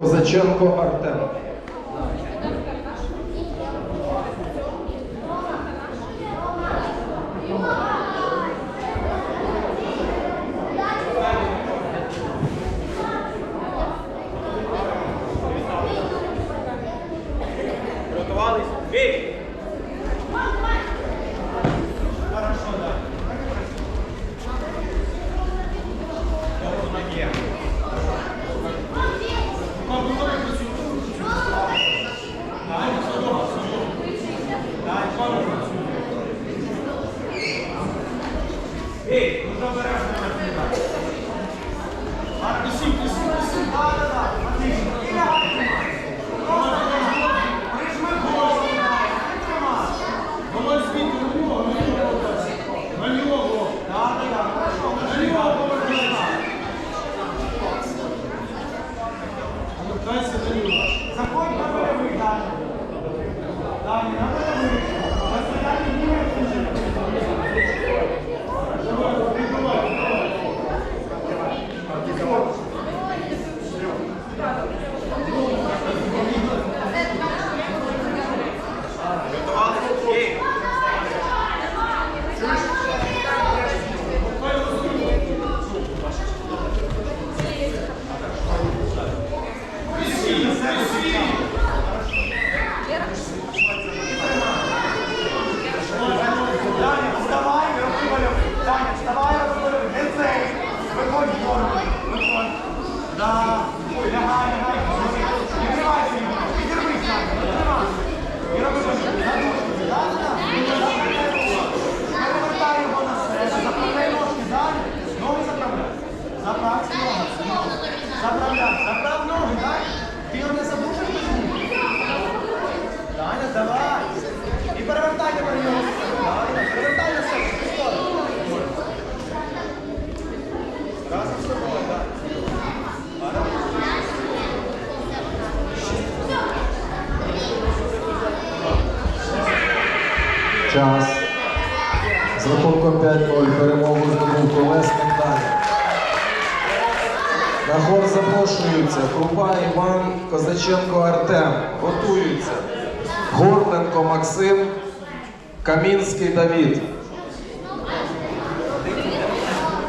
Козаченко Артем. Ей, ну що береш на мене? А, неси, неси, неси. Да, да, да. Отлично. І лягай, тримай. Прижми голову. Тримай. Голову звідти, на нього, на нього. На нього. Да, да, да. Хорошо. На нього повернись. Дайся на нього. Заходь Час. З рахунком 5-0 перемогу здобув колесник Даня. На хор запрошуються Крупа Іван, Козаченко Артем. Готуються. Горленко Максим, Камінський Давід.